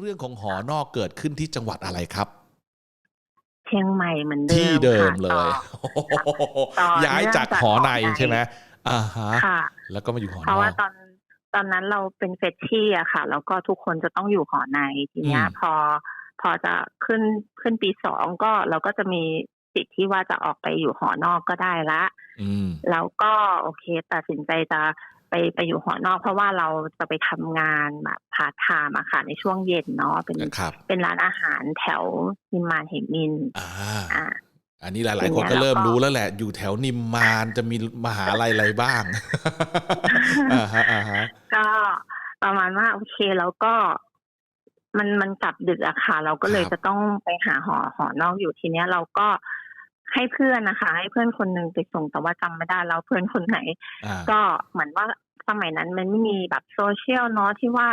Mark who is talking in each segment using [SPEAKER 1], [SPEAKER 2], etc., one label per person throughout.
[SPEAKER 1] เรื่องของหอนอกเกิดขึ้นที่จังหวัดอะไรครับ
[SPEAKER 2] เชียงใหม่เหมือนเดิม
[SPEAKER 1] ที่เดิม
[SPEAKER 2] ค่ะ
[SPEAKER 1] เล
[SPEAKER 2] ต่อยต่อ
[SPEAKER 1] ย้ายจาก
[SPEAKER 2] เนื่องจาก
[SPEAKER 1] หอใน
[SPEAKER 2] หอใน
[SPEAKER 1] ใช่ไหมอ่าฮะ
[SPEAKER 2] ค่ะ
[SPEAKER 1] แล้วก็มาอยู่หอ
[SPEAKER 2] เพ
[SPEAKER 1] นอ
[SPEAKER 2] ราะว่าก ตอนตอนนั้นเราเป็นเฟชชี่อะค่ะ แล้วก็ทุกคนจะต้องอยู่หอในทีเนี้ย
[SPEAKER 1] อืม
[SPEAKER 2] พอพอจะขึ้นขึ้นปีสองก็เราก็จะมีสิทธิ์ที่ว่าจะออกไปอยู่หอนอกก็ได้ละ
[SPEAKER 1] อืม
[SPEAKER 2] แล้วก็โอเคตัดสินใจจะ ไปไปอยู่หอนอก เพราะว่าเราจะไปทำงานแบบพาร์ทไทม์อะค่ะในช่วงเย็นเนาะเป็น
[SPEAKER 1] ครับ
[SPEAKER 2] เป็นร้านอาหารแถวนิมมานเหมิน
[SPEAKER 1] อ่า
[SPEAKER 2] อ่า
[SPEAKER 1] อันนี้หลายๆ
[SPEAKER 2] ที
[SPEAKER 1] คน
[SPEAKER 2] เนี้ย
[SPEAKER 1] ก็เริ่ม
[SPEAKER 2] เราก็
[SPEAKER 1] รู้แล้วแหละ อยู่แถวนิมมานจะมีมหาลัยอะไรบ้างอ่าฮะอ่าฮะ
[SPEAKER 2] ก็ประมาณว่าโอเคแล้วก็มันมันกลับดึกอะค่ะ เราก็เลย
[SPEAKER 1] ครับ
[SPEAKER 2] จะต้องไปหาหอหอนอกอยู่ทีเนี้ยเราก็ ให้เพื่อนนะคะ ให้เพื่อนคนหนึ่งไปส่งแต่ว่าจำไม่ได้แล้วเพื่อนคนไหน
[SPEAKER 1] อ่า
[SPEAKER 2] ก็เหมือนว่าสมัยนั้นมันไม่มีแบบโซเชียลเนาะที่ว่า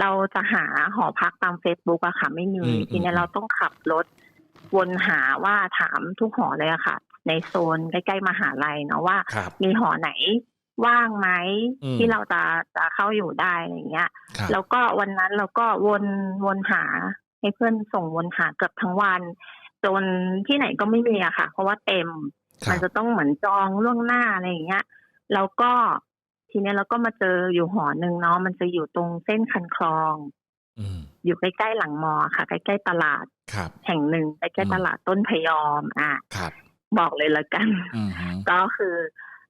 [SPEAKER 2] เราจะหาหอพักตาม Facebook อะค่ะ ไม่มี
[SPEAKER 1] อืม
[SPEAKER 2] ทีเนี้
[SPEAKER 1] อื
[SPEAKER 2] ย
[SPEAKER 1] ม
[SPEAKER 2] เราต้องขับรถวนหาว่าถามทุกหอเลยอะค่ะ ในโซนใกล้ๆมหาลัยเนาะว่า
[SPEAKER 1] ครับ
[SPEAKER 2] มีหอไหนว่างไหม
[SPEAKER 1] อืม
[SPEAKER 2] ที่เราจะจะเข้าอยู่ได้อะไรเงี้ย
[SPEAKER 1] ครับ
[SPEAKER 2] แล้วก็วันนั้นเราก็วนวนหาให้เพื่อนส่งวนหาเกือบทั้งวัน จนที่ไหนก็ไม่มีอะค่ะ เพราะว่าเต็ม
[SPEAKER 1] ครั
[SPEAKER 2] มัน
[SPEAKER 1] บ
[SPEAKER 2] จะต้องเหมือนจองล่วงหน้าอะไรอย่างเงี้ยแล้วก็ทีเนี้ยเราก็มาเจออยู่หอหนึ่งเนาะมันจะอยู่ตรงเส้นคันคลอง
[SPEAKER 1] อืม
[SPEAKER 2] อยู่ใกล้ๆหลังมอค่ะ ใกล้ๆตลาด
[SPEAKER 1] ครับ
[SPEAKER 2] แห่งหนึ่งใก
[SPEAKER 1] อื
[SPEAKER 2] ล้
[SPEAKER 1] ม
[SPEAKER 2] ๆตลาดต้นพยอม อะ
[SPEAKER 1] ครับ
[SPEAKER 2] บอกเลยละกัน
[SPEAKER 1] อืมฮึ
[SPEAKER 2] ก็คือ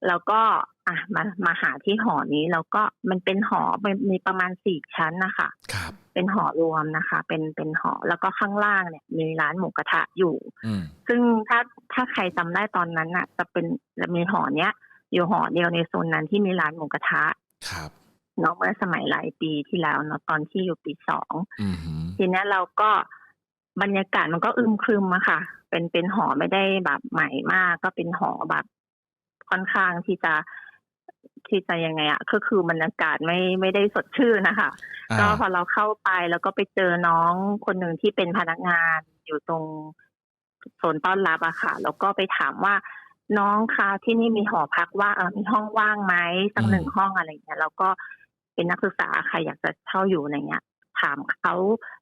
[SPEAKER 2] เราก็อะมามาหาที่หอนี้แล้วก็มันเป็นหอมันมีประมาณสี่ชั้นนะคะ
[SPEAKER 1] ครับ
[SPEAKER 2] เป็นหอรวมนะคะ เป็นเป็นหอแล้วก็ข้างล่างเนี่ย มีร้านหมูกระทะอยู่
[SPEAKER 1] อืม
[SPEAKER 2] ซึ่งถ้าถ้าใครจำได้ตอนนั้นน่ะ จะเป็นจะมีหอเนี้ย อยู่หอเดียวในโซนนั้นที่มีร้านหมูกระทะ
[SPEAKER 1] ครับ
[SPEAKER 2] เนาะเมื่อสมัยหลายปีที่แล้วเนาะตอนที่อยู่ปีสอง
[SPEAKER 1] อืมฮึ
[SPEAKER 2] ทีเนี้ยเราก็บรรยากาศมันก็อึมครึมอะค่ะ เป็นเป็นหอไม่ได้แบบใหม่มาก ก็เป็นหอแบบ ค่อนข้างที่จะที่จะยังไงอะก็คือบรรยากาศไม่ไม่ได้สดชื่นนะคะ
[SPEAKER 1] อ่า
[SPEAKER 2] ก็พอเราเข้าไปแล้วก็ไปเจอน้องคนหนึ่งที่เป็นพนักงานอยู่ตรงโซนต้อนรับอะค่ะ แล้วก็ไปถามว่าน้องคะที่นี่มีหอพักว่าเออมีห้องว่างไหมสักหนึ่งห้องอะไรเงี้ยแล้วก็เป็นนักศึกษาใครอยากจะเช่าอยู่อะไรเงี้ย ถามเขา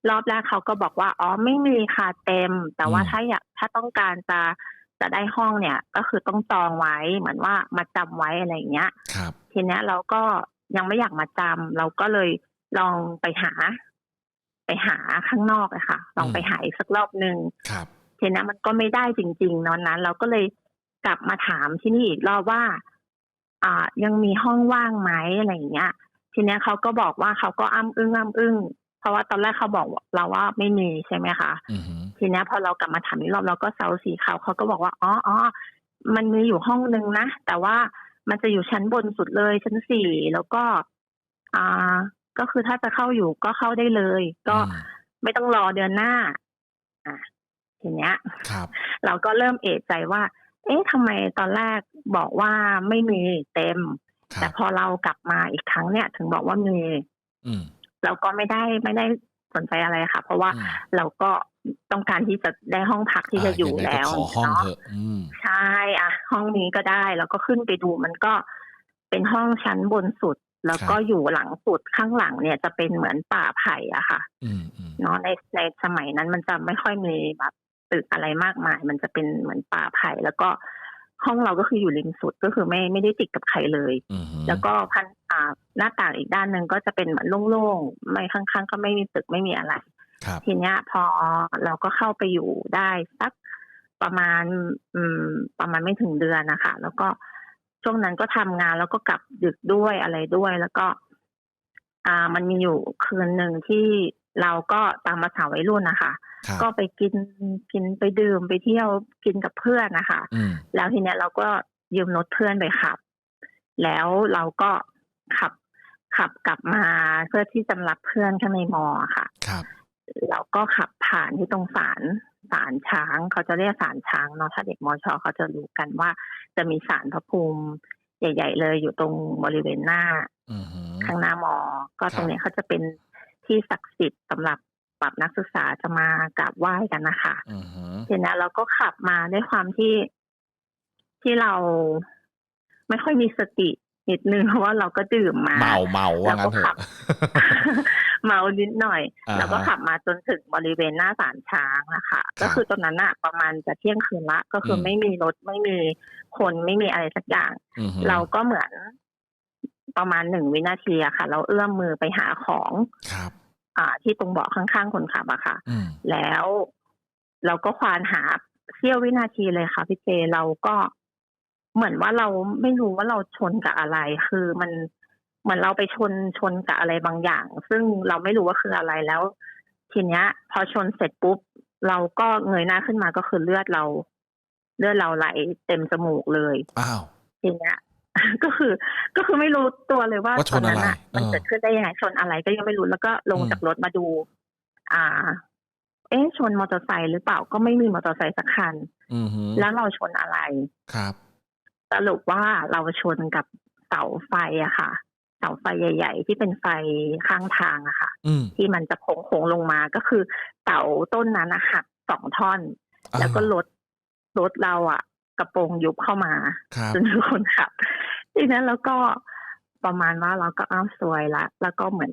[SPEAKER 2] รอบแรกเขาก็บอกว่าอ๋อไม่มีค่ะเต็ม แต่ว่า
[SPEAKER 1] อืม
[SPEAKER 2] ถ้าอยากถ้าต้องการจะ จะได้ห้องเนี่ยก็คือต้องจองไว้เหมือนว่ามาจำไว้อะไรเงี้ย
[SPEAKER 1] ครับ
[SPEAKER 2] ทีเนี้ยเราก็ยังไม่อยากมาจำเราก็เลยลองไปหา ไปหาข้างนอกอะค่ะ ลองไปหาอีกสักรอบหนึ่ง
[SPEAKER 1] ครับ
[SPEAKER 2] ทีนี้มันก็ไม่ได้จริงๆนอนนั้น เราก็เลยกลับมาถามที่นี่อีกรอบว่า อ่า ยังมีห้องว่างไหมอะไรอย่างเงี้ย ทีเนี้ยเขาก็บอกว่าเขาก็อ้ำอึ้งอ้ำอึ้งเพราะว่าตอนแรกเขาบอกเราว่าไม่มีใช่ไหมคะ
[SPEAKER 1] อืมฮึ
[SPEAKER 2] ทีเนี้ยพอเรากลับมาถามอีกรอบเราก็เซาสีขาวเขาก็บอกว่าอ๋ออ๋อมันมีอยู่ห้องนึงนะ แต่ว่ามันจะอยู่ชั้นบนสุดเลยชั้นสี่แล้วก็ อ่า ก็คือถ้าจะเข้าอยู่ก็เข้าได้เลย ก็
[SPEAKER 1] อืม
[SPEAKER 2] ไม่ต้องรอเดือนหน้า อะทีเนี้ย
[SPEAKER 1] ครับ
[SPEAKER 2] เราก็เริ่มเอะใจว่า เอ๊ะทำไมตอนแรกบอกว่าไม่มีเต็ม
[SPEAKER 1] ครั
[SPEAKER 2] แต่
[SPEAKER 1] บ
[SPEAKER 2] พอเรากลับมาอีกครั้งเนี่ย ถึงบอกว่ามี
[SPEAKER 1] อืม
[SPEAKER 2] เราก็ไม่ได้ไม่ได้สนใจอะไรค่ะ เพราะว่า
[SPEAKER 1] อืม
[SPEAKER 2] เราก็ ต้องการที่จะได้ห้องพักที่จะอยู่าา
[SPEAKER 1] งไง
[SPEAKER 2] แล้ว
[SPEAKER 1] ก็ขอห้อง
[SPEAKER 2] เนาะ
[SPEAKER 1] เถอะอืม
[SPEAKER 2] ใช่อะ ห้องนี้ก็ได้แล้วก็ขึ้นไปดูมันก็เป็นห้องชั้นบนสุด แล้วก็
[SPEAKER 1] ครับ
[SPEAKER 2] อยู่หลังสุดข้างหลังเนี่ยจะเป็นเหมือนป่าไผ่อะค่ะ
[SPEAKER 1] อืมอืม
[SPEAKER 2] เนาะในในสมัยนั้นมันจะไม่ค่อยมีแบบตึกอะไรมากมาย มันจะเป็นเหมือนป่าไผ่แล้วก็ห้องเราก็คืออยู่ริมสุดก็คือไม่ไม่ได้ติดกับใครเลย
[SPEAKER 1] อืมฮึ
[SPEAKER 2] แล้วก็พันอ่าหน้าต่างอีกด้านหนึ่งก็จะเป็นเหมือนโล่งๆไม่ข้างๆ ก็ไม่มีตึกไม่มีอะไร
[SPEAKER 1] ครับ
[SPEAKER 2] ทีเนี้ยพอเราก็เข้าไปอยู่ได้สักประมาณอืมประมาณไม่ถึงเดือนนะคะ แล้วก็ช่วงนั้นก็ทำงานแล้วก็กลับดึกด้วยอะไรด้วย แล้วก็ อ่า มันมีอยู่คืนหนึ่งที่เราก็ตามภาษาวัยรุ่นนะคะ
[SPEAKER 1] ครับ
[SPEAKER 2] ก็ไปกินกินไปดื่มไปเที่ยวกินกับเพื่อนนะคะ
[SPEAKER 1] อืม
[SPEAKER 2] แล้วทีเนี้ยเราก็ยืมรถเพื่อนไปขับ แล้วเราก็ขับขับกลับมาเพื่อที่จะรับเพื่อนข้างในมอค่ะ
[SPEAKER 1] ครับ
[SPEAKER 2] เราก็ขับผ่านที่ตรงศาลศาลช้าง เขาจะเรียกศาลช้างเนาะถ้าเด็กมอชอเขาจะรู้กันว่า จะมีศาลพระภูมิใหญ่ ๆ เลยอยู่ตรงบริเวณหน้า
[SPEAKER 1] อืมฮึ
[SPEAKER 2] ข้างหน้ามอ ก็
[SPEAKER 1] ครับ
[SPEAKER 2] ตรงเนี้ยเขาจะเป็นที่ศักดิ์สิทธิ์สำหรับปรับนักศึกษาจะมากราบไหว้กันนะคะ
[SPEAKER 1] อืมฮึ
[SPEAKER 2] ทีนี้เราก็ขับมาด้วยความที่ที่เราไม่ค่อยมีสตินิดนึงเพราะว่าเราก็ดื่มมา
[SPEAKER 1] เมาเมาว่างั้นเถ
[SPEAKER 2] เราก็ขั
[SPEAKER 1] อะ
[SPEAKER 2] บ เมานิดหน่อย
[SPEAKER 1] อ่าฮะ
[SPEAKER 2] แล้วก็ขับมาจนถึงบริเวณหน้าศาลช้างนะคะ
[SPEAKER 1] ครับ
[SPEAKER 2] ก็คือตอนนั้นอะประมาณจะเที่ยงคืนละ ก็คืออ
[SPEAKER 1] ม
[SPEAKER 2] ไม่มีรถไม่มีคนไม่มีอะไรสักอย่าง
[SPEAKER 1] อือฮึ
[SPEAKER 2] เราก็เหมือนประมาณหนึ่งวินาทีอะค่ะ เราเอื้อมมือไปหาของ
[SPEAKER 1] ครับ
[SPEAKER 2] อ่า ที่ตรงเบาะข้างๆคนขับอะค่ะ
[SPEAKER 1] อืม
[SPEAKER 2] แล้วเราก็ควานหาเสี้ยววินาทีเลยค่ะพี่เจเราก็เหมือนว่าเราไม่รู้ว่าเราชนกับอะไร คือมัน เหมือนเราไปชนชนกับอะไรบางอย่าง ซึ่งเราไม่รู้ว่าคืออะไรแล้ว ทีเนี้ย พอชนเสร็จปุ๊บ เราก็เงยหน้าขึ้นมาก็คือเลือดเรา เลือดเราไหลเต็มจมูกเลย
[SPEAKER 1] อ้าว
[SPEAKER 2] ทีเนี้ยก็คือ ก็คือไม่รู้ตัวเลยว่า
[SPEAKER 1] ว่าช
[SPEAKER 2] ตอนน
[SPEAKER 1] อะไร
[SPEAKER 2] นั้นอะมัน
[SPEAKER 1] เออ
[SPEAKER 2] เกิดขึ้นได้ยังไงชนอะไรก็ยังไม่รู้แล้วก็ลง
[SPEAKER 1] อืม
[SPEAKER 2] จากรถมาดู อ่า เอ๊ะชนมอเตอร์ไซค์หรือเปล่าก็ไม่มีมอเตอร์ไซค์สักคัน
[SPEAKER 1] อือฮึ
[SPEAKER 2] แล้วเราชนอะไร
[SPEAKER 1] ครับ
[SPEAKER 2] สรุปว่าเราชนกับเสาไฟอะค่ะเสาไฟใหญ่ ๆ ที่เป็นไฟข้างทางอะค่ะ
[SPEAKER 1] อืม
[SPEAKER 2] ที่มันจะโค้งๆลงมาก็คือเสาต้นนั้นอะหักสองท่อน แล้วก็
[SPEAKER 1] อ้าว
[SPEAKER 2] รถรถเราอะกระโปรงยุบเข้ามา
[SPEAKER 1] ครับ
[SPEAKER 2] จนเป็นคนขับทีนั้นแล้วก็ประมาณว่าเราก็อ้าวสวยละ แล้วก็เหมือน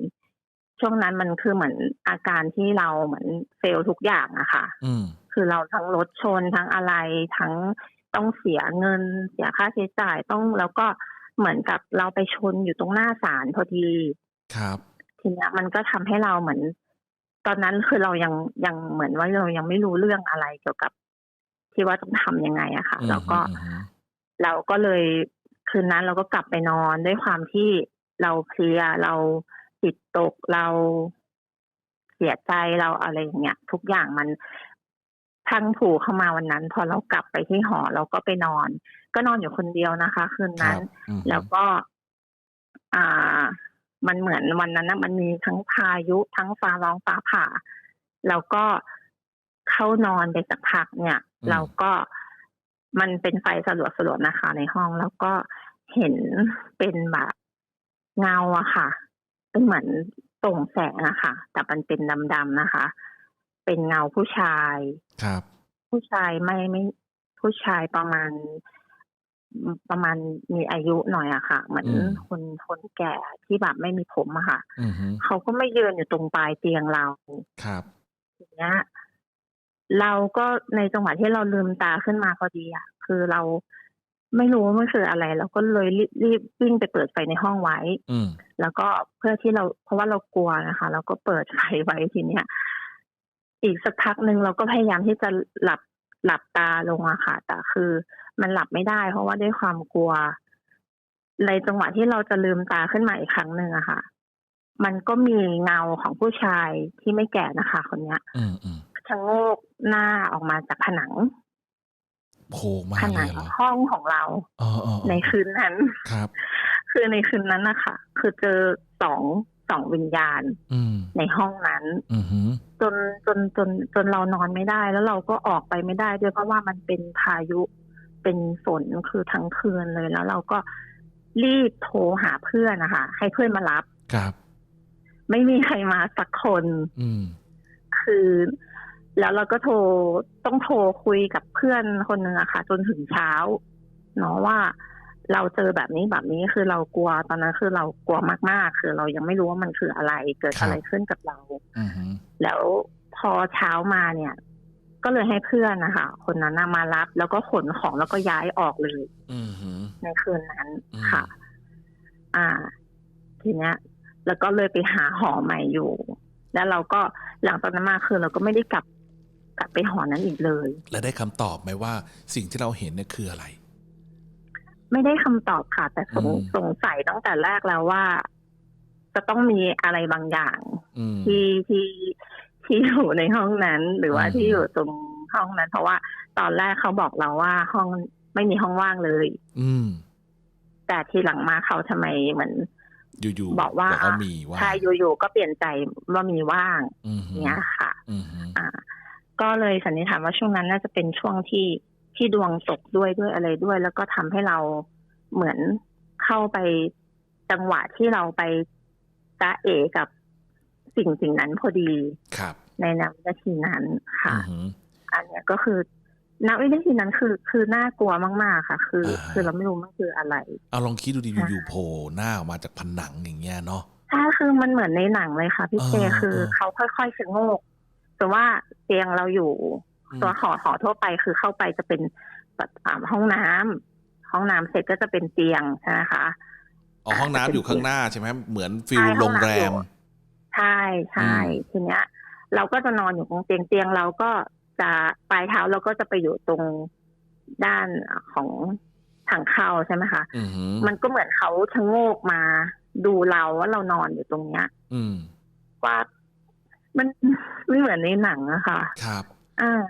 [SPEAKER 2] ช่วงนั้นมันคือเหมือนอาการที่เราเหมือนเฟลทุกอย่างอะค่ะ
[SPEAKER 1] อืม
[SPEAKER 2] คือเราทั้งรถชนทั้งอะไรทั้งต้องเสียเงิน เสียค่าใช้จ่ายต้องแล้วก็ เหมือนกับเราไปชนอยู่ตรงหน้าศาลพอดี
[SPEAKER 1] ครับ
[SPEAKER 2] ทีเนี้ยมันก็ทำให้เราเหมือน ตอนนั้นคือเรายังยังเหมือนว่าเรายังไม่รู้เรื่องอะไรเกี่ยวกับ ที่ว่าต้องทำยังไงอะค่ะ
[SPEAKER 1] อืม
[SPEAKER 2] แล้วก็
[SPEAKER 1] อือฮึ
[SPEAKER 2] เราก็เลยคืนนั้นเราก็กลับไปนอนด้วยความที่เราเพลียเราจิตตกเราเสียใจเราอะไรอย่างเงี้ยทุกอย่างมัน พังผูกเข้ามาวันนั้น พอเรากลับไปที่หอเราก็ไปนอน ก็นอนอยู่คนเดียวนะคะ คืน
[SPEAKER 1] ครั
[SPEAKER 2] นั้น
[SPEAKER 1] บอือฮึ
[SPEAKER 2] แล้วก็ อ่า มันเหมือนวันนั้นนะมันมีทั้งพายุทั้งฟ้าร้องฟ้าผ่า แล้วก็เข้านอนไปสักพักเนี่ย เราก็มันเป็นไฟสลัวสลัวๆนะคะ ในห้องแล้วก็เห็นเป็นแบบเงาอะค่ะ เป็นเหมือนตรงแสงอะค่ะ แต่มันเป็นดำๆนะคะ เป็นเงาผู้ชาย
[SPEAKER 1] ครับ
[SPEAKER 2] ผู้ชายไม่ไม่ผู้ชายประมาณ ประมาณมีอายุหน่อยอะค่ะ เหมือน
[SPEAKER 1] อืม
[SPEAKER 2] คนคนแก่ที่แบบไม่มีผมอะค่ะ
[SPEAKER 1] อือฮึ
[SPEAKER 2] เขาก็ไม่ยืนอยู่ตรงปลายเตียงเรา
[SPEAKER 1] ครับ
[SPEAKER 2] ทีเนี้ย เราก็ในจังหวะที่เราลืมตาขึ้นมาพอดีอะคือเราไม่รู้ว่ามันคืออะไร เราก็เลยรีบรีบวิ่งไปเปิดไฟในห้องไว้
[SPEAKER 1] อืม
[SPEAKER 2] แล้วก็เพื่อที่เราเพราะว่าเรากลัวนะคะ เราก็เปิดไฟไว้ทีเนี้ย อีกสักพักหนึ่งเราก็พยายามที่จะหลับหลับตาลงอะค่ะ แต่คือมันหลับไม่ได้ เพราะว่าด้วยความกลัว ในจังหวะที่เราจะลืมตาขึ้นมาอีกครั้งหนึ่งอะค่ะ มันก็มีเงาของผู้ชายที่ไม่แก่นะคะ คนเนี้ย
[SPEAKER 1] อืมอืม
[SPEAKER 2] ชะโงกหน้าออกมาจากผนัง
[SPEAKER 1] โผล่มา
[SPEAKER 2] ผ
[SPEAKER 1] เล
[SPEAKER 2] นั
[SPEAKER 1] ยเหรอ
[SPEAKER 2] ห้องของเรา
[SPEAKER 1] อ๋ออ๋ออ๋อ
[SPEAKER 2] ในคืนนั้น
[SPEAKER 1] ครับ
[SPEAKER 2] คือในคืนนั้นนะคะคือเจอสอง สองวิญญาณ
[SPEAKER 1] อืม
[SPEAKER 2] ในห้องนั้น
[SPEAKER 1] อือฮึ
[SPEAKER 2] จนจนจนจนเรานอนไม่ได้ แล้วเราก็ออกไปไม่ได้ด้วยเพราะว่ามันเป็นพายุเป็นฝนคือทั้งคืนเลยแล้วเราก็รีบโทรหาเพื่อนนะคะให้เพื่อนมารับ
[SPEAKER 1] ครับ
[SPEAKER 2] ไม่มีใครมาสักคน
[SPEAKER 1] อืม
[SPEAKER 2] คือ แล้วเราก็โทรต้องโทรคุยกับเพื่อนคนหนึ่งอะค่ะ จนถึงเช้าเนาะว่า เราเจอแบบนี้แบบนี้คือเรากลัวตอนนั้นคือเรากลัวมากๆ คือเรายังไม่รู้ว่ามันคืออะไรเกิด
[SPEAKER 1] ครับ
[SPEAKER 2] อะไรขึ้นกับเรา
[SPEAKER 1] อือฮึ
[SPEAKER 2] แล้วพอเช้ามาเนี่ย ก็เลยให้เพื่อนนะคะคนนั้นน่ะมารับ แล้วก็ขนของแล้วก็ย้ายออกเลย
[SPEAKER 1] อือฮึ
[SPEAKER 2] ในคืนนั้น
[SPEAKER 1] อืม
[SPEAKER 2] ค่ะ อ่า ทีเนี้ย แล้วก็เลยไปหาหอใหม่อยู่ แล้วเราก็หลังจากนั้นมาคือเราก็ไม่ได้กลับกลับไปหอนั้นอีกเลย
[SPEAKER 1] และได้คำตอบไหมว่า สิ่งที่เราเห็นเนี่ยคืออะไร
[SPEAKER 2] ไม่ได้คำตอบค่ะ แต่สง
[SPEAKER 1] อืม
[SPEAKER 2] สงสัยตั้งแต่แรกแล้วว่า จะต้องมีอะไรบางอย่าง
[SPEAKER 1] อืม
[SPEAKER 2] ที่ที่ที่อยู่ในห้องนั้น หรือว่า
[SPEAKER 1] อืม
[SPEAKER 2] ที่อยู่ตรงห้องนั้น เพราะว่า ตอนแรกเขาบอกเราว่าห้องไม่มีห้องว่างเลย
[SPEAKER 1] อืม
[SPEAKER 2] แต่ทีหลังมาเขาทำไมเหมือน
[SPEAKER 1] อยู่ๆ
[SPEAKER 2] บอกว่า
[SPEAKER 1] บอกว่ามีว่า
[SPEAKER 2] ใช่อยู่ๆก็เปลี่ยนใจว่ามีว่าง
[SPEAKER 1] อือฮึ
[SPEAKER 2] เนี้ยค่ะ
[SPEAKER 1] อือฮึ
[SPEAKER 2] อ่า ก็เลยสันนิษฐานว่าช่วงนั้นน่าจะเป็นช่วงที่ ที่ดวงตกด้วยด้วยอะไรด้วย แล้วก็ทำให้เราเหมือนเข้าไปจังหวะที่เราไปจ้าเอกับสิ่งสิ่งนั้นพอดี
[SPEAKER 1] ครับ
[SPEAKER 2] ในนวินาทีนั้นค่ะ
[SPEAKER 1] อือฮึ
[SPEAKER 2] อันเนี้ยก็คือณวินาทีนั้นคือคือน่ากลัวมาก ๆ ค่ะ คือ
[SPEAKER 1] อ่า
[SPEAKER 2] คือเราไม่รู้มันคืออะไร
[SPEAKER 1] เอาลองคิดดูดิ
[SPEAKER 2] ค่ะ
[SPEAKER 1] อยู่ๆโผล่หน้าออกมาจากผนังอย่างเงี้ยเนาะ
[SPEAKER 2] ใช่คือมันเหมือนในหนังเลยค่ะพี่เจ
[SPEAKER 1] เออ
[SPEAKER 2] คือ
[SPEAKER 1] เออ
[SPEAKER 2] เขาค่อยๆชะโงกแต่ว่าเตียงเราอยู่
[SPEAKER 1] อืม
[SPEAKER 2] ตัวหอหอทั่วไปคือเข้าไปจะเป็นแบบอ่าห้องน้ำห้องน้ำเสร็จก็จะเป็นเตียงใช่ไหมคะ
[SPEAKER 1] อ๋อห้องน้ำอยู่ข้างหน้าใช่ไหมเหมือนฟิล
[SPEAKER 2] ใช่ห้
[SPEAKER 1] โร
[SPEAKER 2] อง
[SPEAKER 1] ง
[SPEAKER 2] น้ำ
[SPEAKER 1] แร
[SPEAKER 2] อยู่
[SPEAKER 1] ม
[SPEAKER 2] ใช่ใช่
[SPEAKER 1] อืม
[SPEAKER 2] ทีเนี้ย เราก็จะนอนอยู่ตรงเตียงเตียงเราก็จะปลายเท้าเราก็จะไปอยู่ตรงด้านของทางเข้าใช่ไหมคะ
[SPEAKER 1] อือหือ
[SPEAKER 2] มันก็เหมือนเขาชะโงกมาดูเราว่าเรานอนอยู่ตรงเนี้ย
[SPEAKER 1] อืม
[SPEAKER 2] ว่ามันไม่เหมือนในหนังอะค่ะ
[SPEAKER 1] ครับ
[SPEAKER 2] อ่า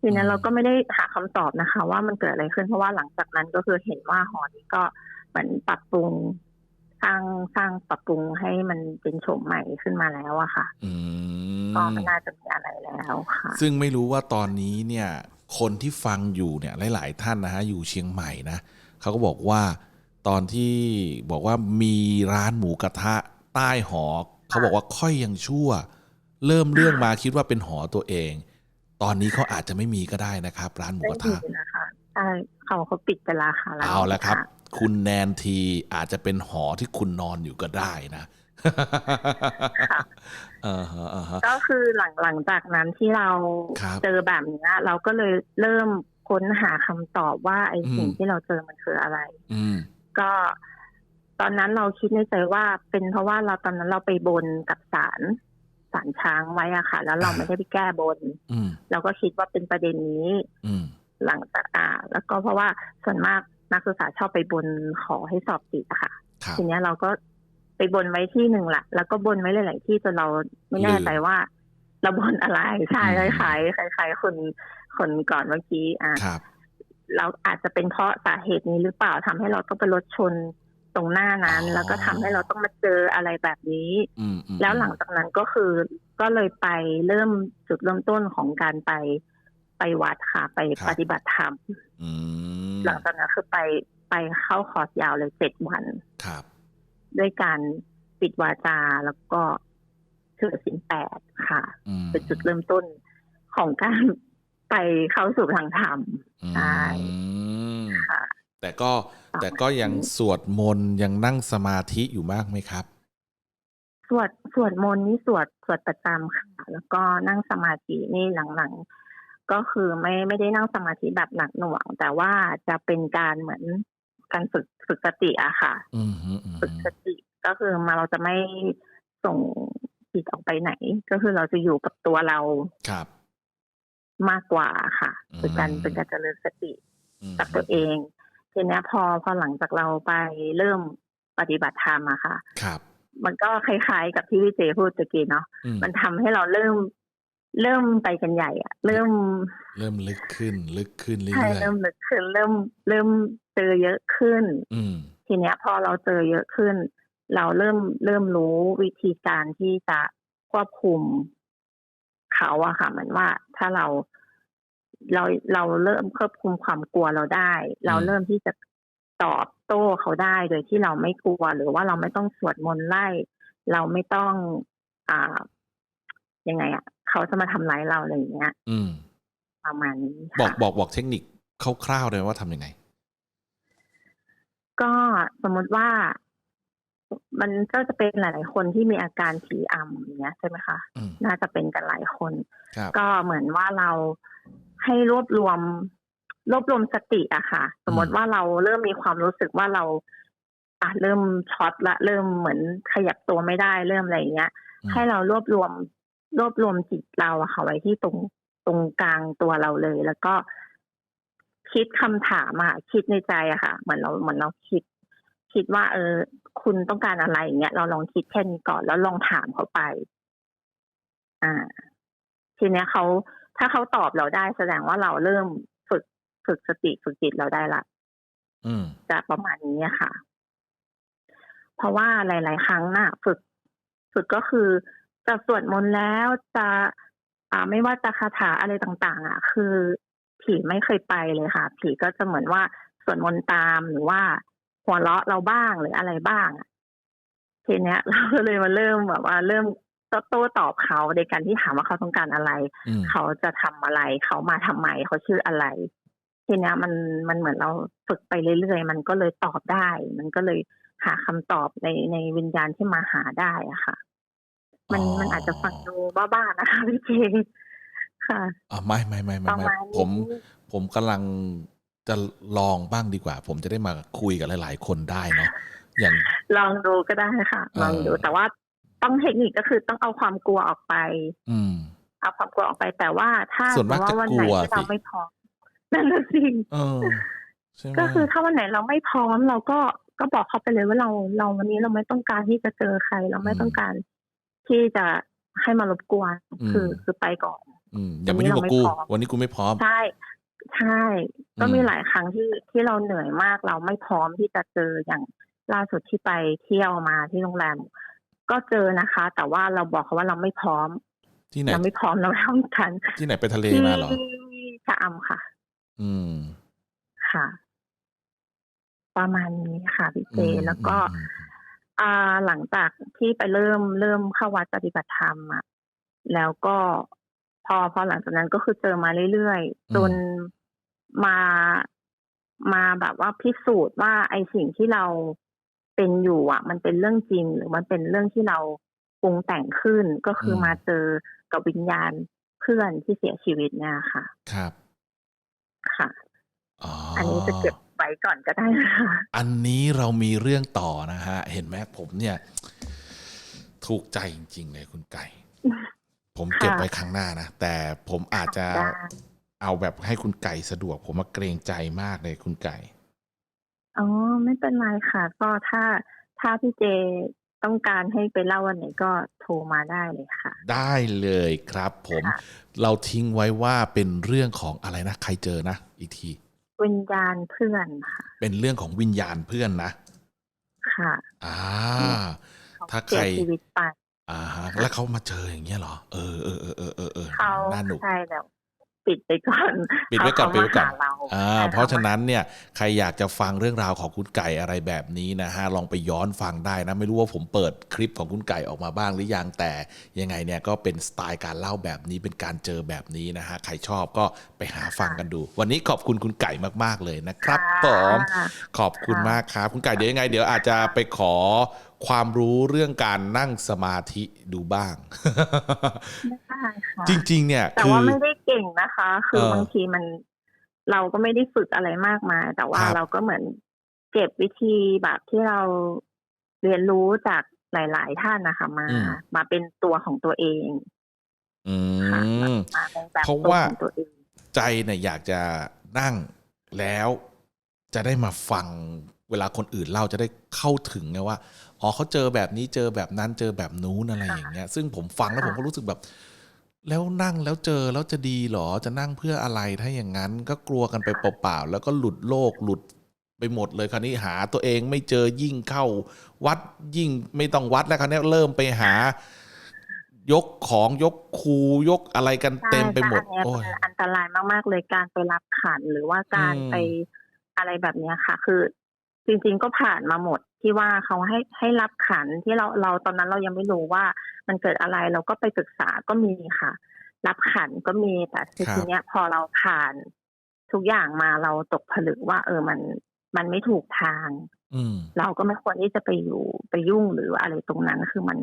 [SPEAKER 2] ทีนี้
[SPEAKER 1] อืม
[SPEAKER 2] เราก็ไม่ได้หาคำตอบนะคะ ว่ามันเกิดอะไรขึ้นเพราะว่าหลังจากนั้นก็คือเห็นว่าหอนี้ก็เหมือนปรับปรุงสร้างสร้างปรับปรุงให้มันเป็นโฉมใหม่ขึ้นมาแล้วอะค่ะ
[SPEAKER 1] อื
[SPEAKER 2] ก็
[SPEAKER 1] ม
[SPEAKER 2] ไม่น่าจะมีอะไรแล้วค่ะ
[SPEAKER 1] ซึ่งไม่รู้ว่าตอนนี้เนี่ย คนที่ฟังอยู่เนี่ยหลาย ๆ ท่านนะฮะอยู่เชียงใหม่นะเขาก็บอกว่าตอนที่บอกว่ามีร้านหมูกระทะใต้หอ เขาบอกว่าค่อยยังชั่ว เริ่มเรื่องมาคิดว่าเป็นหอตัวเอง ตอนนี้เขาอาจจะไม่มีก็ได้นะครับ ร้านหมู
[SPEAKER 2] ได้
[SPEAKER 1] กระ
[SPEAKER 2] ดี
[SPEAKER 1] ทะ
[SPEAKER 2] นะคะใช่เขาเขาปิดไปแล้วค่ะร้น
[SPEAKER 1] เอาละครับะคุณแนนทีอาจจะเป็นหอที่คุณนอนอยู่ก็ได้นะ
[SPEAKER 2] ค่ะ
[SPEAKER 1] อ่าฮะอ่าฮะ
[SPEAKER 2] ก็คือหลังหลังจากนั้นที่เรา
[SPEAKER 1] ครับ
[SPEAKER 2] เจอแบบเนี้ยเราก็เลยเริ่มค้นหาคำตอบว่าไอ้สิ่ง
[SPEAKER 1] อืม
[SPEAKER 2] ที่เราเจอมันคืออะไร
[SPEAKER 1] อืม
[SPEAKER 2] ก็ตอนนั้นเราคิดในใจว่าเป็นเพราะว่าเราตอนนั้นเราไปบนกับศาล ศาลช้างไว้อะค่ะ แล้วเรา
[SPEAKER 1] อ่า
[SPEAKER 2] ไม่ได้ไปแก้บน
[SPEAKER 1] อืม
[SPEAKER 2] เราก็คิดว่าเป็นประเด็นนี้
[SPEAKER 1] อืม
[SPEAKER 2] หลังจากอ่า แล้วก็เพราะว่าส่วนมากนักศึกษาชอบไปบนขอให้สอบติดอะค่ะ
[SPEAKER 1] ครับ
[SPEAKER 2] ทีเนี้ยเราก็ไปบนไว้ที่หนึ่งละแล้วก็บนไว้หลาย ๆ ที่จนเราไม่แน่ใจว่าเราบนอะไรใช่
[SPEAKER 1] อืม
[SPEAKER 2] คล้ายๆคล้ายๆคนคนก่อนเมื่อกี้อะ
[SPEAKER 1] ครับ
[SPEAKER 2] เราอาจจะเป็นเพราะสาเหตุนี้หรือเปล่าทำให้เราต้องไปรถชน ตรงหน้านั้น
[SPEAKER 1] อ๋อ
[SPEAKER 2] แล้วก็ทำให้เราต้องมาเจออะไรแบบนี้
[SPEAKER 1] อืมอืม
[SPEAKER 2] แล้วหลังจากนั้นก็คือก็เลยไปเริ่มจุดเริ่มต้นของการไปไปวัดค่ะ ไปปฏิบัติธรรม
[SPEAKER 1] อืม
[SPEAKER 2] หลังจากนั้นคือไปไปเข้าคอร์สยาวเลยเจ็ดวัน
[SPEAKER 1] ครับ
[SPEAKER 2] ด้วยการปิดวาจาแล้วก็ถือศีลแปดค่ะ
[SPEAKER 1] อืม
[SPEAKER 2] เป็นจุดเริ่มต้นของการไปเข้าสู่ทางธรรมใช่
[SPEAKER 1] อืม
[SPEAKER 2] ค่ะ
[SPEAKER 1] แต่ก็แต่ก็ยังสวดมนต์ยังนั่งสมาธิอยู่มากไหมครับ
[SPEAKER 2] สวดสวดมนต์นี่สวดสวดประจำค่ะ แล้วก็นั่งสมาธินี่หลังๆ ก็คือไม่ไม่ได้นั่งสมาธิแบบหนักหน่วง แต่ว่าจะเป็นการเหมือนการฝึกฝึกสติอะค่ะ
[SPEAKER 1] อืมฮึอืม
[SPEAKER 2] ฝึก
[SPEAKER 1] ฮึ
[SPEAKER 2] สติก็คือมาเราจะไม่ส่งจิตออกไปไหน ก็คือเราจะอยู่กับตัวเรา
[SPEAKER 1] ครับ
[SPEAKER 2] มากกว่าค่ะ
[SPEAKER 1] อืม
[SPEAKER 2] เป็นการเป็นการเจริญสติ
[SPEAKER 1] อืม
[SPEAKER 2] กับตัวเอง ทีเนี้ยพอพอหลังจากเราไปเริ่มปฏิบัติธรรมอะค่ะ
[SPEAKER 1] ครับ
[SPEAKER 2] มันก็คล้ายๆกับที่พี่เจพูดตะกี้เนาะ
[SPEAKER 1] อืม
[SPEAKER 2] มันทำให้เราเริ่มเริ่มไปกันใหญ่อะเริ่ม
[SPEAKER 1] เริ่มลึกขึ้น ลึกขึ้นเรื่
[SPEAKER 2] ใช่
[SPEAKER 1] อย
[SPEAKER 2] เริ่มลึกขึ้น เริ่มเริ่มเจอเยอะขึ้น
[SPEAKER 1] ๆอืม
[SPEAKER 2] ทีเนี้ยพอเราเจอเยอะขึ้น เราเริ่มเริ่มรู้วิธีการที่จะควบคุมเขาอะค่ะเหมือนว่าถ้าเรา เราเราเริ่มควบคุมความกลัวเราได้ เราเริ่มที่จะตอบโต้เขาได้โดยที่เราไม่กลัว หรือว่าเราไม่ต้องสวดมนต์ไล่ เราไม่ต้อง อ่ายังไงอะเขาจะมาทำร้ายเราอะไรอย่างเงี้ย
[SPEAKER 1] อืม
[SPEAKER 2] ประมาณนี้
[SPEAKER 1] บอก
[SPEAKER 2] ค่ะ
[SPEAKER 1] บอกบอกเทคนิคคร่าวๆเลยว่าทำยังไง
[SPEAKER 2] ก็สมมติว่า มันก็จะเป็นหลาย ๆ คนที่มีอาการผีอำอย่างเงี้ยใช่ไหมคะ
[SPEAKER 1] อืม
[SPEAKER 2] น่าจะเป็นกันหลายคน
[SPEAKER 1] ครับ
[SPEAKER 2] ก็เหมือนว่าเรา ให้รวบรวม รวบรวมสติอะค่ะ สมมติว่าเราเริ่มมีความรู้สึกว่าเราอะเริ่มช็อตละ เริ่มเหมือนขยับตัวไม่ได้เริ่มอะไรอย่างเงี้ย
[SPEAKER 1] อืม
[SPEAKER 2] ให้เรารวบรวม รวบรวมจิตเราอะค่ะไว้ที่ตรงตรงกลางตัวเราเลย แล้วก็คิดคำถามอะคิดในใจอะค่ะ เหมือนเราเหมือนเราคิด คิดว่า เออ คุณต้องการอะไรอย่างเงี้ยเราลองคิดแค่นี้ก่อนแล้วลองถามเขาไป อ่า ทีเนี้ยเขา ถ้าเขาตอบเราได้แสดงว่าเราเริ่มฝึกฝึกสติฝึกจิตเราได้ละ
[SPEAKER 1] อืม
[SPEAKER 2] จะประมาณนี้อะค่ะ เพราะว่าหลาย ๆ ครั้งน่ะ ฝึกฝึกก็คือจะสวดมนต์แล้วจะอ่าไม่ว่าจะคาถาอะไรต่าง ๆ อะ คือผีไม่เคยไปเลยค่ะ ผีก็จะเหมือนว่าสวดมนต์ตามหรือว่า หัวเราะเราบ้างหรืออะไรบ้างอะทีเนี้ย เราก็เลยมาเริ่มแบบว่าเริ่ม โต้ตอบเขาในการที่ถามว่าเขาต้องการอะไร
[SPEAKER 1] อืม
[SPEAKER 2] เขาจะทำอะไร เขามาทำไมเขาชื่ออะไร ทีเนี้ยมันมันเหมือนเราฝึกไปเรื่อยๆ มันก็เลยตอบได้ มันก็เลยหาคำตอบในในวิญญาณที่มาหาได้อะค่ะ มัน
[SPEAKER 1] อ๋อ
[SPEAKER 2] มันอาจจะฟังดูบ้าๆนะคะพี่เจค่ะ
[SPEAKER 1] อะไม่ไม่ไม่ไม่
[SPEAKER 2] ประ
[SPEAKER 1] ไม่
[SPEAKER 2] มาณ
[SPEAKER 1] ผม
[SPEAKER 2] นี้
[SPEAKER 1] ผมกำลังจะลองบ้างดีกว่า ผมจะได้มาคุยกับหลาย ๆ คนได้เนาะอย่าง
[SPEAKER 2] ลองดูก็ได้ค่ะ
[SPEAKER 1] เออ
[SPEAKER 2] ลองดูแต่ว่า ต้องเทคนิคก็คือต้องเอาความกลัวออกไป
[SPEAKER 1] อืม
[SPEAKER 2] เอาความกลัวออกไปแต่ว่าถ้า
[SPEAKER 1] ส่วนมาก
[SPEAKER 2] สติว่าวันไหน
[SPEAKER 1] จะกลัว
[SPEAKER 2] ที่เรา
[SPEAKER 1] สิ
[SPEAKER 2] ไม่พร้อมนั่นแหละสิ
[SPEAKER 1] เออใช่ไหม
[SPEAKER 2] ก็คือถ้าวันไหนเราไม่พร้อม เราก็ก็บอกเขาไปเลยว่าเราเราวันนี้เราไม่ต้องการที่จะเจอใคร เราไม่ต้องการที่จะให้มารบกวนคือคือไปก่อน
[SPEAKER 1] อืมอย่ามายุ่งกับกู
[SPEAKER 2] วันนี้เราไม่พร้อม
[SPEAKER 1] วันนี้กูไม่พร้อม
[SPEAKER 2] ใช่ใช่ ก็
[SPEAKER 1] อืม
[SPEAKER 2] มีหลายครั้งที่ที่เราเหนื่อยมากเราไม่พร้อมที่จะเจออย่างล่าสุดที่ไปเที่ยวมาที่โรงแรม ก็เจอนะคะ แต่ว่าเราบอกเขาว่าเราไม่พร้อม
[SPEAKER 1] ที่ไหน
[SPEAKER 2] เราไม่พร้อมเราไม่ต้องการ
[SPEAKER 1] ที่ไหนไปทะเล
[SPEAKER 2] ที่
[SPEAKER 1] มาเหรอ
[SPEAKER 2] ชะอำค่ะ
[SPEAKER 1] อืม
[SPEAKER 2] ค่ะ ประมาณนี้ค่ะพี่เจ
[SPEAKER 1] อืม
[SPEAKER 2] แล้วก็
[SPEAKER 1] อืม
[SPEAKER 2] อ่าหลังจากที่ไปเริ่มเริ่มเข้าวัดปฏิบัติธรรมอะแล้วก็พอพอหลังจากนั้นก็คือเจอมาเรื่อยๆจนมามาแบบว่าพิสูจน์ว่าไอสิ่งที่เรา เป็นอยู่อะ มันเป็นเรื่องจริงหรือมันเป็นเรื่องที่เราปรุงแต่งขึ้นก็คืออ
[SPEAKER 1] ม
[SPEAKER 2] มาเจอกับวิญญาณเพื่อนที่เสียชีวิตเนี่ยค่ะ
[SPEAKER 1] ครับ
[SPEAKER 2] ค่ะ
[SPEAKER 1] อ๋อ
[SPEAKER 2] อั
[SPEAKER 1] อั
[SPEAKER 2] นนี้จะเก็บไว้ก่อนก็ได้นะคะ
[SPEAKER 1] อันนี้เรามีเรื่องต่อนะฮะ เห็นไหมผมเนี่ย ถูกใจจริง ๆ เลยคุณไก่ ผมเก็บ
[SPEAKER 2] ค่ะ
[SPEAKER 1] ไว้ครั้งหน้านะ แต่ผมอาจจะ
[SPEAKER 2] ได้
[SPEAKER 1] เอาแบบให้คุณไก่สะดวก ผมมาเกรงใจมากเลยคุณไก่
[SPEAKER 2] อ๋อ ไม่เป็นไรค่ะ ก็ถ้าถ้าพี่เจต้องการให้ไปเล่าวันไหนก็โทรมาได้เลยค่ะ
[SPEAKER 1] ได้เลยครับผม
[SPEAKER 2] ค่ะ
[SPEAKER 1] เราทิ้งไว้ว่าเป็นเรื่องของอะไรนะ ใครเจอนะ อีกที
[SPEAKER 2] วิญญาณเพื่อนค่ะ
[SPEAKER 1] เป็นเรื่องของวิญญาณเพื่อนนะ
[SPEAKER 2] ค่ะ
[SPEAKER 1] อ่า
[SPEAKER 2] เขา
[SPEAKER 1] ถ้า
[SPEAKER 2] เสี
[SPEAKER 1] ใคร
[SPEAKER 2] ยชีวิตไป
[SPEAKER 1] อ่าฮะแล้วเขามาเจออย่างเงี้ยเหรอ เออเออเออเออเออเออ
[SPEAKER 2] เขา
[SPEAKER 1] น่าหนุก
[SPEAKER 2] ใช่แล้วปิดไปก่อน
[SPEAKER 1] ปิดไว้ก่อน
[SPEAKER 2] เขา
[SPEAKER 1] ปิดไว้ก่อน
[SPEAKER 2] มาหาเรา
[SPEAKER 1] อ่า
[SPEAKER 2] ใช่
[SPEAKER 1] เพราะฉะ
[SPEAKER 2] ขม
[SPEAKER 1] นั้นเนี่ยใครอยากจะฟังเรื่องราวของคุณไก่อะไรแบบนี้นะฮะลองไปย้อนฟังได้นะ ไม่รู้ว่าผมเปิดคลิปของคุณไก่ออกมาบ้างหรือยังแต่ยังไงเนี่ยก็เป็นสไตล์การเล่าแบบนี้เป็นการเจอแบบนี้นะฮะใครชอบก็ไปหาฟังกันดู วันนี้ขอบคุณคุณไก่มาก ๆ เลยนะครับผม
[SPEAKER 2] ค่ะ
[SPEAKER 1] ขอบคุณ
[SPEAKER 2] ค่ะ
[SPEAKER 1] มากครับ คุณไก่เดี๋ยวยังไง เดี๋ยวอาจจะไปขอความรู้เรื่องการนั่งสมาธิดูบ้าง
[SPEAKER 2] ได้ค่ะ
[SPEAKER 1] จริง ๆ เนี่ย
[SPEAKER 2] แต่
[SPEAKER 1] คือ
[SPEAKER 2] ว่าไม่ได้เก่งนะคะ คือ
[SPEAKER 1] เออ
[SPEAKER 2] บางทีมัน เราก็ไม่ได้ฝึกอะไรมากมาย แต่ว่า
[SPEAKER 1] ครับ
[SPEAKER 2] เราก็เหมือนเก็บวิธีแบบที่เราเรียนรู้จากหลาย ๆ ท่านนะคะ มามาเป็นตัวของตัวเอง
[SPEAKER 1] อื
[SPEAKER 2] ค่ะ
[SPEAKER 1] ม
[SPEAKER 2] มาเป็นแบบ
[SPEAKER 1] เพราะ
[SPEAKER 2] ตัว
[SPEAKER 1] ว่า
[SPEAKER 2] ของตัวเอง
[SPEAKER 1] ใจเนี่ยอยากจะนั่งแล้ว จะได้มาฟังเวลาคนอื่นเล่าจะได้เข้าถึงไงว่าอ๋อเขาเจอแบบนี้เจอแบบนั้นเจอแบบนู้นอะไรอย่างเงี้ย ซึ่งผมฟังแล้วผมก็รู้สึกแบบ แล้วนั่งแล้วเจอแล้วจะดีหรอจะนั่งเพื่ออะไรถ้าอย่างนั้น ก็กลัวกันไปเปล่าๆแล้วก็หลุดโลกหลุดไปหมดเลยคราวนี้หาตัวเองไม่เจอยิ่งเข้า วัดยิ่งไม่ต้องวัดแล้วคราวนี้เริ่มไปหา ยกของยกคูยกอะไรกันเต็มไปหมด
[SPEAKER 2] อัน
[SPEAKER 1] โอ้
[SPEAKER 2] เนี้ย
[SPEAKER 1] ย
[SPEAKER 2] เป็นอันตรายมากๆเลยการไปรับขันหรือว่าการไปอะไรแบบนี้ค่ะ คือจริง ๆ ก็ผ่านมาหมด ที่ว่าเขาให้ให้รับขันที่เราเราตอนนั้นเรายังไม่รู้ว่ามันเกิดอะไรเราก็ไปศึกษาก็มีค่ะ รับขันก็มีแต่ที
[SPEAKER 1] ครับ
[SPEAKER 2] ทีเนี้ยพอเราผ่านทุกอย่างมาเราตกผลึกว่า เออมันมันไม่ถูกทาง
[SPEAKER 1] อืม
[SPEAKER 2] เราก็ไม่ควรที่จะไปอยู่ไปยุ่งหรืออะไรตรงนั้นคือมัน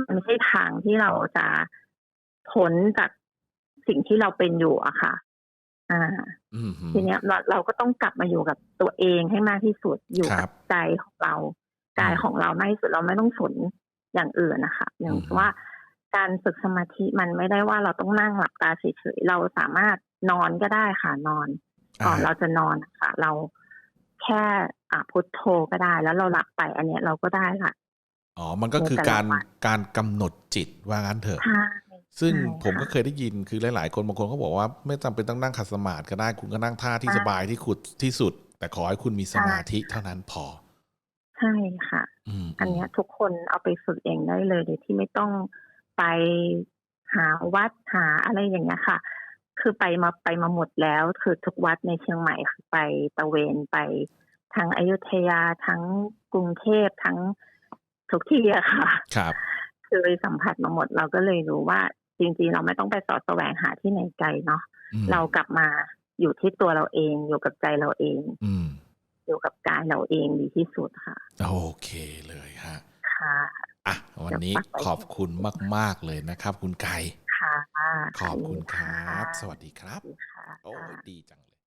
[SPEAKER 2] มันไม่ใช่ทางที่เราจะพ้นจากสิ่งที่เราเป็นอยู่อะค่ะ อ่า
[SPEAKER 1] อืมฮึ
[SPEAKER 2] ทีเนี้ยเราเราก็ต้องกลับมาอยู่กับตัวเองให้มากที่สุดอยู่
[SPEAKER 1] ครั
[SPEAKER 2] กับบใจของเรากายของเรามากที่สุดเราไม่ต้องสนอย่างอื่นนะคะ อย่าง
[SPEAKER 1] อืม
[SPEAKER 2] ว่าการฝึกสมาธิมันไม่ได้ว่าเราต้องนั่งหลับตาเฉยๆเราสามารถนอนก็ได้ค่ะนอนก่อนเราจะนอนค่ะ เราแค่อ่าพุทโธก็ได้ แล้วเราหลับไปอันเนี้ยเราก็ได้ค่ะ
[SPEAKER 1] อ๋อ มันก็คือ
[SPEAKER 2] ในแต่ละ
[SPEAKER 1] การ
[SPEAKER 2] วัน
[SPEAKER 1] การกำหนดจิตว่างั้นเถอะ
[SPEAKER 2] ใช่
[SPEAKER 1] ซึ่ง
[SPEAKER 2] ใช่
[SPEAKER 1] ผมก็
[SPEAKER 2] ค่ะ
[SPEAKER 1] เคยได้ยินคือหลาย ๆ คนบางคนเขาบอกว่า ไม่จำเป็นต้องนั่งขัดสมาธิก็ได้คุณก็นั่งท่าที่
[SPEAKER 2] ใช่
[SPEAKER 1] สบายที่ขุดที่สุด แต่ขอให้คุณมีสมาธิเท่านั้นพอ
[SPEAKER 2] ใช่ค่ะ
[SPEAKER 1] อืม
[SPEAKER 2] อันเนี้ยทุกคนเอาไปฝึกเองได้เลยโดยที่ไม่ต้องไปหาวัดหาอะไรอย่างเงี้ยค่ะ คือไปมาไปมาหมดแล้ว คือทุกวัดในเชียงใหม่คือไปตะเวนไปทั้งอยุธยาทั้งกรุงเทพทั้งทุกที่อะค่ะ
[SPEAKER 1] ครับ
[SPEAKER 2] คือไปสัมผัสมาหมดเราก็เลยรู้ว่า จริงๆ เราไม่ต้องไปสอดแสวงหาที่ไหนไกลเนาะ
[SPEAKER 1] อืม
[SPEAKER 2] เรากลับมาอยู่ที่ตัวเราเอง อยู่กับใจเราเอง
[SPEAKER 1] อืม
[SPEAKER 2] เกี่ยวกับกายเราเองดีที่สุดค่ะ
[SPEAKER 1] โอเคเลยฮะ
[SPEAKER 2] ค่ะ
[SPEAKER 1] อะวันนี้
[SPEAKER 2] เดี๋ยวฝากไว้
[SPEAKER 1] ขอบคุณมาก ๆเลยนะครับ คุณไก่
[SPEAKER 2] ค่ะ
[SPEAKER 1] ขอบคุณค
[SPEAKER 2] ค่ะ
[SPEAKER 1] รับ สวัสดีครับ
[SPEAKER 2] สวัสดีค่ะ
[SPEAKER 1] โอ้ยดีจังเลย